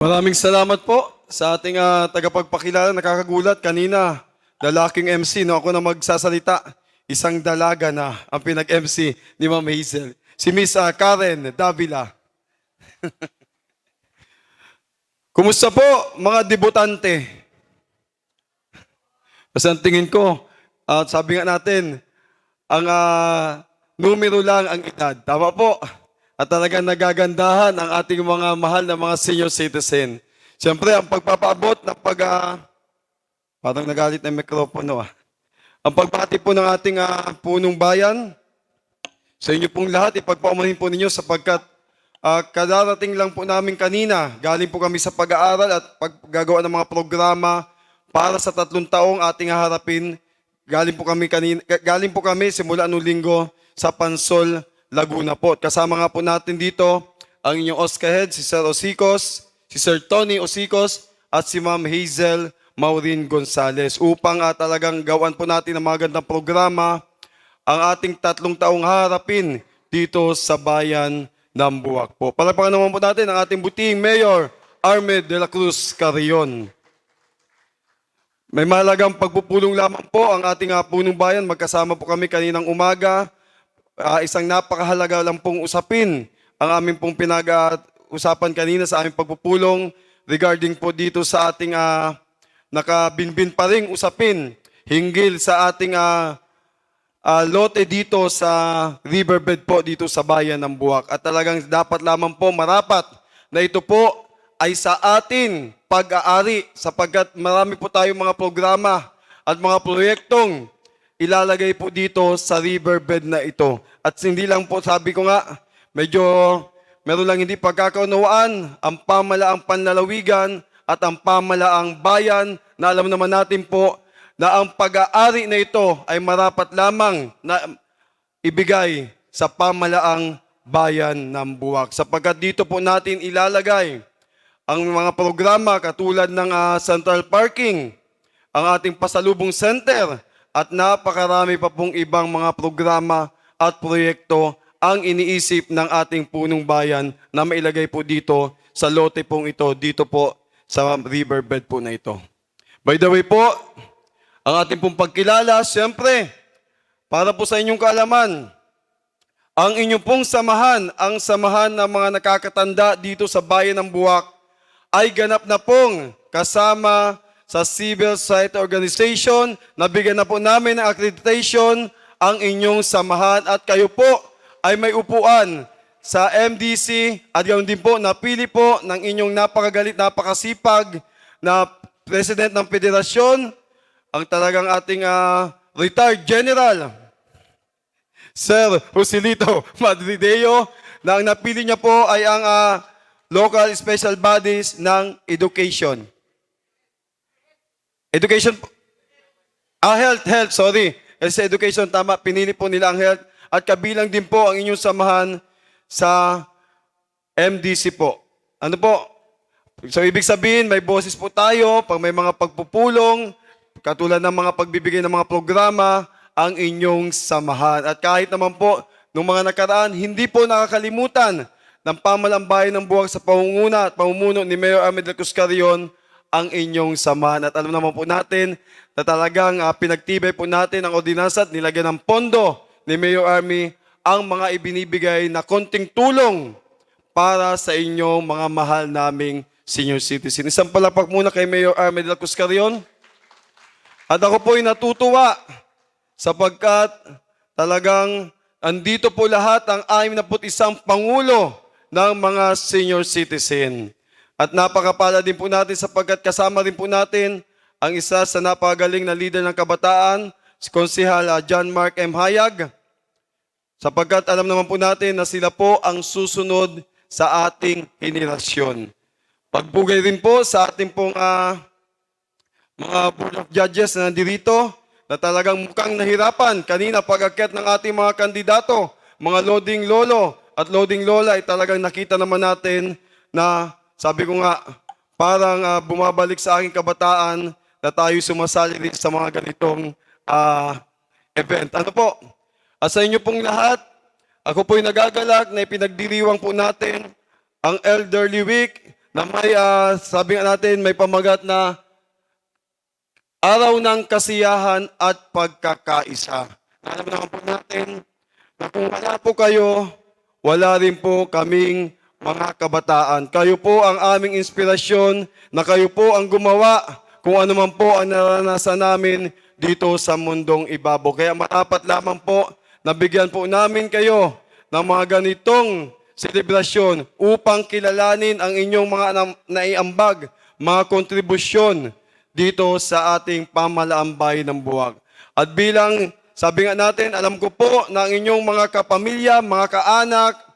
Maraming salamat po sa ating ah, tagapagpakilala. Nakakagulat kanina, lalaking MC, no? ako na magsasalita. Isang dalaga na ang pinag-MC ni Ma'am Hazel. Si Miss ah, Karen Davila. Kumusta po mga debutante? Kasi ang tingin ko, at sabi nga natin, ang ah, numero lang ang edad. Tama po. At talagang nagagandahan ang ating mga mahal na mga senior citizen. Siyempre, ang pagpapaabot ng pag... ah, parang nagalit na mikropono ah. Ang pagbati po ng ating ah, punong bayan, sa inyo pong lahat, ipagpaumanin po ninyo sapagkat ah, kadarating lang po namin kanina. Galing po kami sa pag-aaral at paggagawa ng mga programa para sa tatlong taong ating haharapin. Galing po kami kanina, galing po kami simula anong linggo sa Pansol, Laguna po. Kasama nga po natin dito ang inyong Oscar Head, si Sir Osicos, si Sir Tony Osicos, at si Ma'am Hazel Maureen Gonzales upang ah, talagang gawan po natin ang mga gandang programa ang ating tatlong taong harapin dito sa bayan ng Buwak po. Palagpakan naman po natin ang ating buting Mayor Armed de la Cruz Carrion. May mahalagang pagpupulong lamang po ang ating ah, punong bayan. Magkasama po kami kaninang umaga. Ah, isang napakahalaga lang pong usapin ang aming pong pinag-usapan kanina sa aming pagpupulong regarding po dito sa ating ah, nakabinbin pa ring usapin hinggil sa ating ah, ah, lote dito sa riverbed po dito sa bayan ng Buwak. At talagang dapat lamang po marapat na ito po ay sa atin pag-aari sapagkat marami po tayong mga programa at mga proyektong ilalagay po dito sa riverbed na ito. At hindi lang po, sabi ko nga, medyo meron lang hindi pagkakaunawaan ang pamalaang panlalawigan at ang pamalaang bayan na alam naman natin po na ang pag-aari na ito ay marapat lamang na ibigay sa pamalaang bayan ng Buwak. Sapagkat dito po natin ilalagay ang mga programa katulad ng ah, central parking, ang ating pasalubong center, at napakarami pa pong ibang mga programa at proyekto ang iniisip ng ating punong bayan na mailagay po dito sa lote pong ito, dito po sa riverbed po na ito. By the way po, ang ating pong pagkilala, siyempre, para po sa inyong kaalaman, ang inyong pong samahan, ang samahan ng mga nakakatanda dito sa bayan ng Buwak, ay ganap na pong kasama sa Civil Society Organization. Nabigyan na po namin ng accreditation ang inyong samahan at kayo po ay may upuan sa MDC at ganoon din po napili po ng inyong napakagalit, napakasipag na President ng Federasyon, ang talagang ating ah, retired general, Sir Joselito Madrideo, na ang napili niya po ay ang ah, local special bodies ng education. Education po. Ah, health, health, sorry. Kasi sa education, tama, pinili po nila ang health. At kabilang din po ang inyong samahan sa MDC po. Ano po? So, ibig sabihin, may boses po tayo pag may mga pagpupulong, katulad ng mga pagbibigay ng mga programa, ang inyong samahan. At kahit naman po, nung mga nakaraan, hindi po nakakalimutan ng pamalambayan ng buwag sa pangunguna at pamumuno ni Mayor Ahmed Carrion ang inyong samahan. At alam naman po natin na talagang ah, pinagtibay po natin ang ordinansa at nilagyan ng pondo ni Mayor Army ang mga ibinibigay na konting tulong para sa inyong mga mahal naming senior citizen. Isang palakpak muna kay Mayor Army de la Cruz. At ako po'y natutuwa sapagkat talagang andito po lahat ang 61 Pangulo ng mga senior citizen. At napakapala din po natin sapagkat kasama rin po natin ang isa sa napagaling na leader ng kabataan, si Konsehal ah, John Mark M. Hayag. Sapagkat alam naman po natin na sila po ang susunod sa ating henerasyon. Pagbugay rin po sa ating pong ah, mga board of judges na nandito na talagang mukhang nahirapan kanina pag-akyat ng ating mga kandidato, mga loading lolo at loading lola ay talagang nakita naman natin na sabi ko nga parang ah, bumabalik sa aking kabataan na tayo sumasali rin sa mga ganitong ah, event. Ano po? At sa inyo pong lahat, ako po'y nagagalak na ipinagdiriwang po natin ang Elderly Week na may, ah, sabi nga natin, may pamagat na araw ng kasiyahan at pagkakaisa. Alam naman po natin na kung wala po kayo, wala rin po kaming mga kabataan. Kayo po ang aming inspirasyon na kayo po ang gumawa kung ano man po ang naranasan namin dito sa mundong ibabaw. Kaya matapat lamang po na bigyan po namin kayo ng mga ganitong selebrasyon upang kilalanin ang inyong mga na- naiambag, mga kontribusyon dito sa ating pamalaang bayan ng buwag. At bilang, sabi nga natin, alam ko po na ang inyong mga kapamilya, mga kaanak,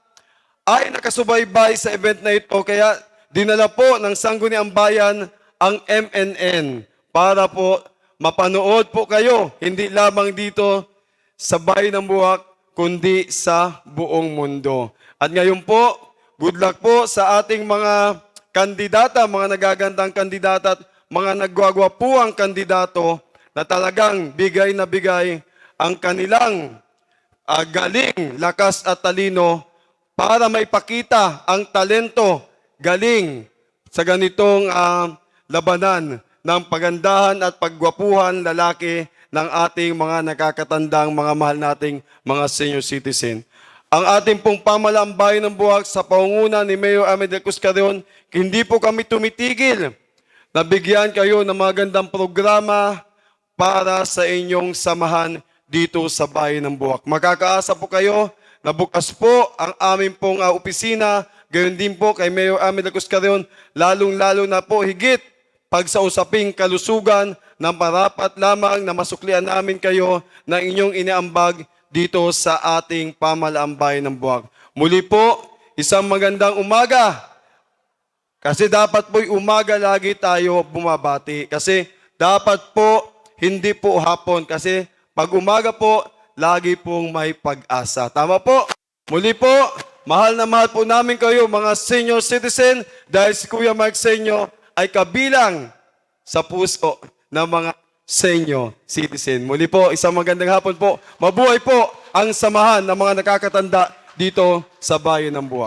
ay nakasubaybay sa event na ito. Kaya dinala po ng Sangguniang Bayan ang MNN para po mapanood po kayo, hindi lamang dito sa bayan ng Buwak, kundi sa buong mundo. At ngayon po, good luck po sa ating mga kandidata, mga nagagandang kandidata at mga nagwagwapuang kandidato na talagang bigay na bigay ang kanilang ah, galing, lakas at talino para maipakita ang talento, galing sa ganitong ah, labanan ng pagandahan at pagwapuhan lalaki ng ating mga nakakatandang mga mahal nating mga senior citizen. Ang ating pong pamalaang ng buwag sa pangunguna ni Mayor Amedel Cuscaron, hindi po kami tumitigil. Nabigyan kayo ng magandang programa para sa inyong samahan dito sa bayan ng Buwak. Makakaasa po kayo na bukas po ang aming pong ah, opisina, gayon din po kay Mayor Amel Cuscaron, lalong-lalo na po higit pag sa usaping kalusugan na marapat lamang na masuklian namin kayo na inyong iniambag dito sa ating pamalaang ng Buwag. Muli po, isang magandang umaga kasi dapat po'y umaga lagi tayo bumabati. Kasi dapat po, hindi po hapon. Kasi pag umaga po, lagi pong may pag-asa. Tama po? Muli po, mahal na mahal po namin kayo mga senior citizen dahil si Kuya Mark Senyo ay kabilang sa puso ng mga senior citizen. Muli po, isang magandang hapon po. Mabuhay po ang samahan ng mga nakakatanda dito sa bayan ng Buwak.